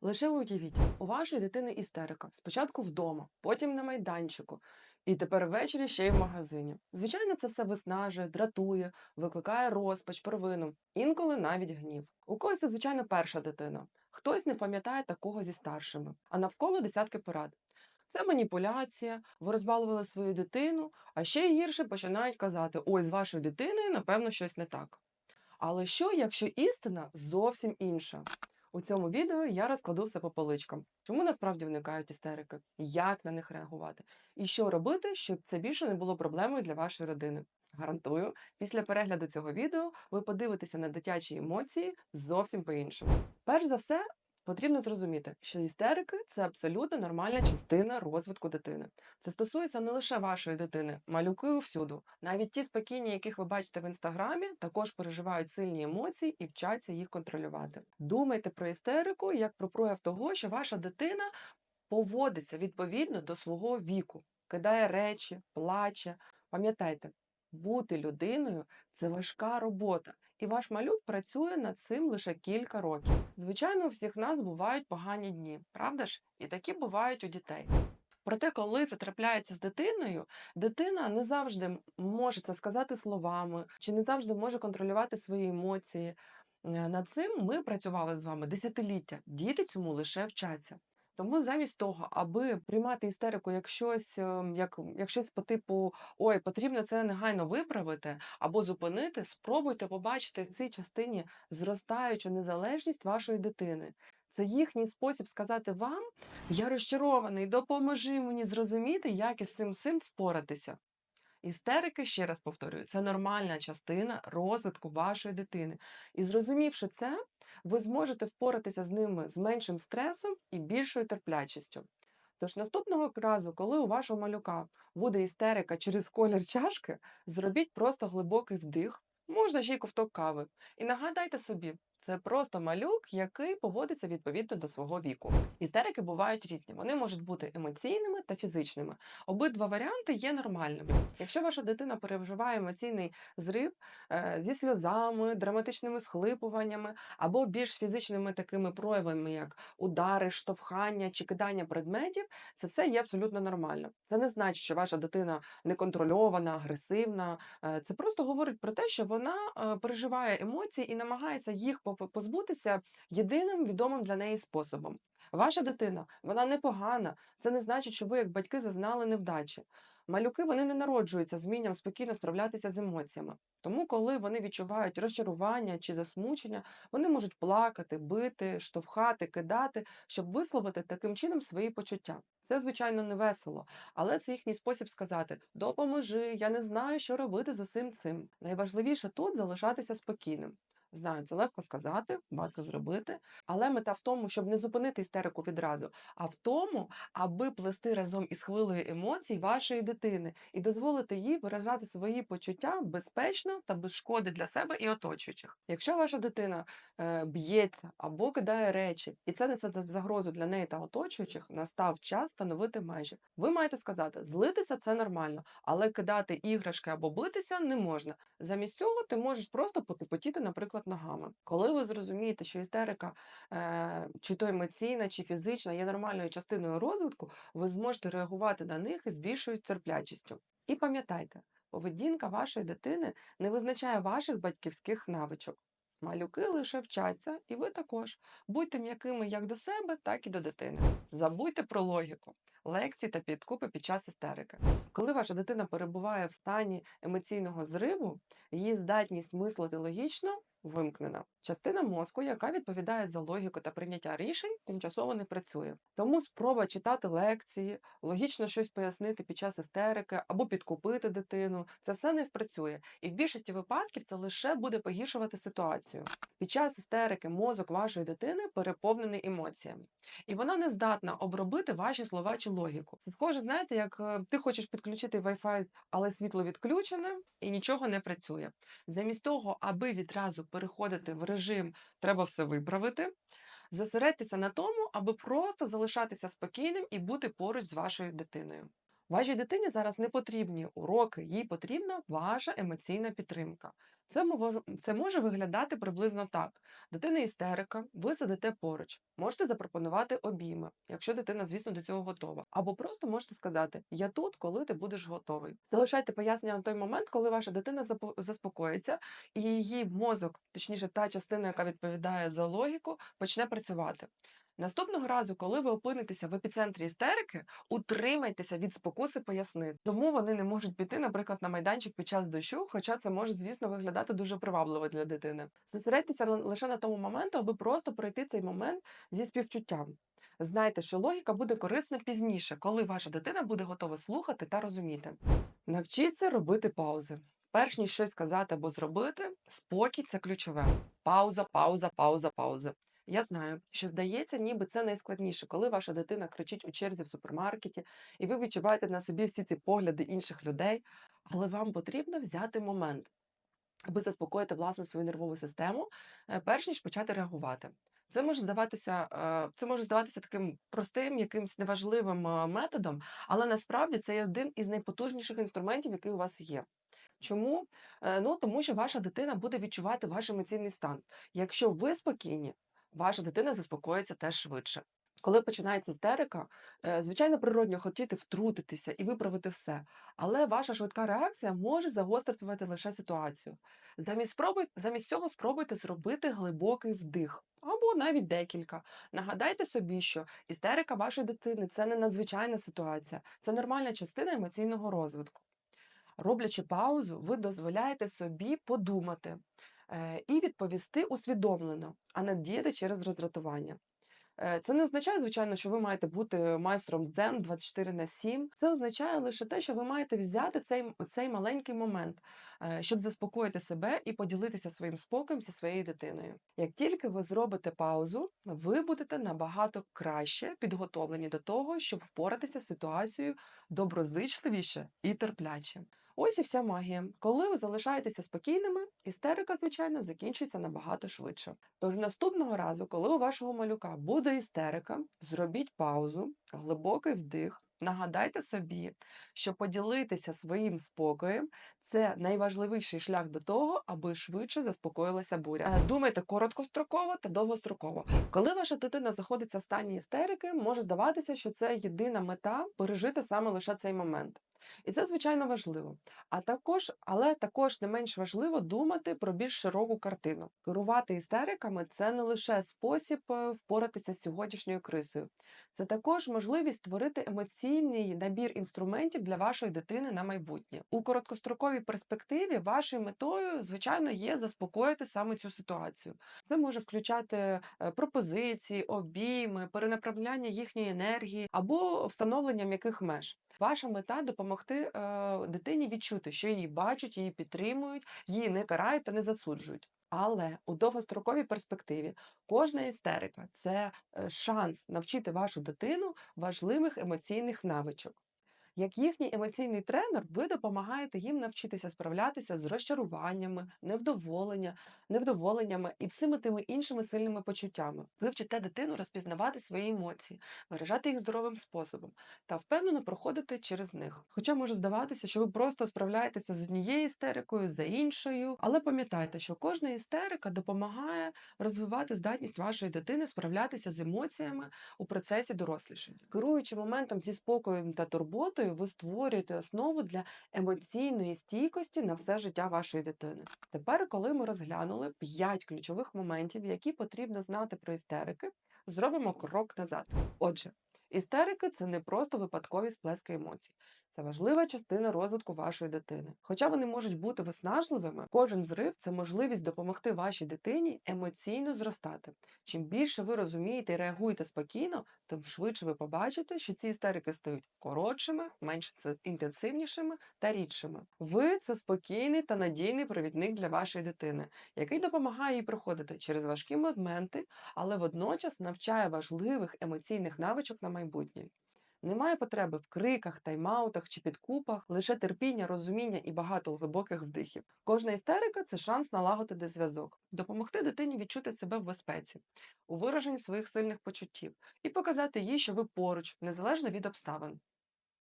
Лише уявіть, у вашої дитини істерика. Спочатку вдома, потім на майданчику, і тепер ввечері ще й в магазині. Звичайно, це все виснажує, дратує, викликає розпач, провину, інколи навіть гнів. У когось це, звичайно, перша дитина. Хтось не пам'ятає такого зі старшими, а навколо десятки порад. Це маніпуляція, ви розбалували свою дитину, а ще гірше починають казати: ой, з вашою дитиною, напевно, щось не так. Але що, якщо істина зовсім інша? У цьому відео я розкладу все по поличкам. Чому насправді виникають істерики, як на них реагувати, і що робити, щоб це більше не було проблемою для вашої родини. Гарантую, після перегляду цього відео ви подивитеся на дитячі емоції зовсім по-іншому. Перш за все, потрібно зрозуміти, що істерики це абсолютно нормальна частина розвитку дитини. Це стосується не лише вашої дитини, малюки усюду. Навіть ті спокійні, яких ви бачите в інстаграмі, також переживають сильні емоції і вчаться їх контролювати. Думайте про істерику як про прояв того, що ваша дитина поводиться відповідно до свого віку, кидає речі, плаче. Пам'ятайте, бути людиною це важка робота, і ваш малюк працює над цим лише кілька років. Звичайно, у всіх нас бувають погані дні, правда ж? І такі бувають у дітей. Проте, коли це трапляється з дитиною, дитина не завжди може це сказати словами, чи не завжди може контролювати свої емоції. Е, Над цим ми працювали з вами десятиліття. Діти цьому лише вчаться. Тому замість того, аби приймати істерику як щось, ем, як, як щось по типу ой, потрібно це негайно виправити або зупинити, спробуйте побачити в цій частині зростаючу незалежність вашої дитини. Це їхній спосіб сказати вам: я розчарований, допоможи мені зрозуміти, як із цим всім впоратися. Істерики, ще раз повторюю, це нормальна частина розвитку вашої дитини. І зрозумівши це, ви зможете впоратися з ними з меншим стресом і більшою терплячістю. Тож наступного разу, коли у вашого малюка буде істерика через колір чашки, зробіть просто глибокий вдих, можна ще й ковток кави. І нагадайте собі, це просто малюк, який поводиться відповідно до свого віку. Істерики бувають різні. Вони можуть бути емоційними та фізичними. Обидва варіанти є нормальними. Якщо ваша дитина переживає емоційний зрив е, зі сльозами, драматичними схлипуваннями або більш фізичними такими проявами, як удари, штовхання чи кидання предметів, це все є абсолютно нормально. Це не значить, що ваша дитина неконтрольована, агресивна. Е, Це просто говорить про те, що вона е, переживає емоції і намагається їх по- позбутися єдиним відомим для неї способом. Ваша дитина, вона непогана. Це не значить, що ви, як батьки, зазнали невдачі. Малюки вони не народжуються з вмінням спокійно справлятися з емоціями. Тому, коли вони відчувають розчарування чи засмучення, вони можуть плакати, бити, штовхати, кидати, щоб висловити таким чином свої почуття. Це, звичайно, не весело, але це їхній спосіб сказати: допоможи, я не знаю, що робити з усім цим. Найважливіше тут залишатися спокійним. Знаю, це легко сказати, важко зробити, але мета в тому, щоб не зупинити істерику відразу, а в тому, аби плести разом із хвилею емоцій вашої дитини і дозволити їй виражати свої почуття безпечно та без шкоди для себе і оточуючих. Якщо ваша дитина е, б'ється або кидає речі, і це несе загрозу для неї та оточуючих, настав час встановити межі. Ви маєте сказати, злитися це нормально, але кидати іграшки або битися не можна. Замість цього ти можеш просто потупотіти, наприклад, ногами. Коли ви зрозумієте, що істерика е, чи то емоційна, чи фізична є нормальною частиною розвитку, ви зможете реагувати на них із більшою терплячістю. І пам'ятайте, поведінка вашої дитини не визначає ваших батьківських навичок. Малюки лише вчаться, і ви також. Будьте м'якими як до себе, так і до дитини. Забудьте про логіку, лекції та підкупи під час істерики. Коли ваша дитина перебуває в стані емоційного зриву, її здатність мислити логічно вимкнена. Частина мозку, яка відповідає за логіку та прийняття рішень, тимчасово не працює. Тому спроба читати лекції, логічно щось пояснити під час істерики або підкупити дитину, це все не впрацює. І в більшості випадків це лише буде погіршувати ситуацію. Під час істерики мозок вашої дитини переповнений емоціями, і вона не здатна обробити ваші слова чи логіку. Це схоже, знаєте, як е, ти хочеш підключити Wi-Fi, але світло відключене і нічого не працює. Замість того, аби відразу переходити в режим треба все виправити. Зосередьтеся на тому, аби просто залишатися спокійним і бути поруч з вашою дитиною. Вашій дитині зараз не потрібні уроки, їй потрібна ваша емоційна підтримка. Це це може виглядати приблизно так: дитина істерика, ви сидите поруч, можете запропонувати обійми, якщо дитина, звісно, до цього готова. Або просто можете сказати: Я тут, коли ти будеш готовий. Залишайте пояснення на той момент, коли ваша дитина заспокоїться, і її мозок, точніше, та частина, яка відповідає за логіку, почне працювати. Наступного разу, коли ви опинитеся в епіцентрі істерики, утримайтеся від спокуси пояснити, чому вони не можуть піти, наприклад, на майданчик під час дощу, хоча це може, звісно, виглядати дуже привабливо для дитини. Зосередьтеся лише на тому моменту, аби просто пройти цей момент зі співчуттям. Знайте, що логіка буде корисна пізніше, коли ваша дитина буде готова слухати та розуміти. Навчіться робити паузи. Перш ніж щось сказати або зробити, спокій це ключове. Пауза, пауза, пауза, пауза. Я знаю, що здається, ніби це найскладніше, коли ваша дитина кричить у черзі в супермаркеті, і ви відчуваєте на собі всі ці погляди інших людей, але вам потрібно взяти момент, аби заспокоїти власну свою нервову систему, е, перш ніж почати реагувати. Це може здаватися, е, це може здаватися таким простим, якимсь неважливим е, методом, але насправді це є один із найпотужніших інструментів, який у вас є. Чому? Ну тому що ваша дитина буде відчувати ваш емоційний стан. Якщо ви спокійні, ваша дитина заспокоїться теж швидше. Коли починається істерика, е, звичайно, природньо хотіти втрутитися і виправити все, але ваша швидка реакція може загострювати лише ситуацію. Замість, спробуй, замість цього спробуйте зробити глибокий вдих або навіть декілька. Нагадайте собі, що істерика вашої дитини це не надзвичайна ситуація, це нормальна частина емоційного розвитку. Роблячи паузу, ви дозволяєте собі подумати і відповісти усвідомлено, а не діяти через роздратування. Е, Це не означає, звичайно, що ви маєте бути майстром дзен 24 на 7. Це означає лише те, що ви маєте взяти цей, цей маленький момент, е, щоб заспокоїти себе і поділитися своїм спокоєм зі своєю дитиною. Як тільки ви зробите паузу, ви будете набагато краще підготовлені до того, щоб впоратися з ситуацією доброзичливіше і терпляче. Ось і вся магія. Коли ви залишаєтеся спокійними, істерика, звичайно, закінчується набагато швидше. Тож наступного разу, коли у вашого малюка буде істерика, зробіть паузу, глибокий вдих. Нагадайте собі, що поділитися своїм спокоєм це найважливіший шлях до того, аби швидше заспокоїлася буря. Е, Думайте короткостроково та довгостроково. Коли ваша дитина знаходиться в стані істерики, може здаватися, що це єдина мета пережити саме лише цей момент. І це звичайно важливо. А також, але також не менш важливо думати про більш широку картину. Керувати істериками це не лише спосіб е, впоратися з сьогоднішньою кризою, це також можливість створити емоційний набір інструментів для вашої дитини на майбутнє. У короткостроковій перспективі вашою метою, звичайно, є заспокоїти саме цю ситуацію. Це може включати е, пропозиції, обійми, перенаправляння їхньої енергії або встановлення м'яких меж. Ваша мета допомогти е, дитині відчути, що її бачать, її підтримують, її не карають та не засуджують. Але у довгостроковій перспективі кожна істерика це е, шанс навчити вашу дитину важливих емоційних навичок. Як їхній емоційний тренер, ви допомагаєте їм навчитися справлятися з розчаруваннями, невдоволення, невдоволеннями і всіми тими іншими сильними почуттями. Ви вчите дитину розпізнавати свої емоції, виражати їх здоровим способом та впевнено проходити через них. Хоча може здаватися, що ви просто справляєтеся з однією істерикою за іншою, але пам'ятайте, що кожна істерика допомагає розвивати здатність вашої дитини справлятися з емоціями у процесі дорослішання. Керуючи моментом зі спокоєм та турботою, ви створюєте основу для емоційної стійкості на все життя вашої дитини. Тепер, коли ми розглянули 5 ключових моментів, які потрібно знати про істерики, зробимо крок назад. Отже, істерики це не просто випадкові сплески емоцій. Це важлива частина розвитку вашої дитини. Хоча вони можуть бути виснажливими, кожен зрив це можливість допомогти вашій дитині емоційно зростати. Чим більше ви розумієте і реагуєте спокійно, тим швидше ви побачите, що ці істерики стають коротшими, менш інтенсивнішими та рідшими. Ви це спокійний та надійний провідник для вашої дитини, який допомагає їй проходити через важкі моменти, але водночас навчає важливих емоційних навичок на майбутнє. Немає потреби в криках, тайм-аутах чи підкупах, лише терпіння, розуміння і багато глибоких вдихів. Кожна істерика це шанс налагодити зв'язок, допомогти дитині відчути себе в безпеці, у вираженні своїх сильних почуттів і показати їй, що ви поруч, незалежно від обставин.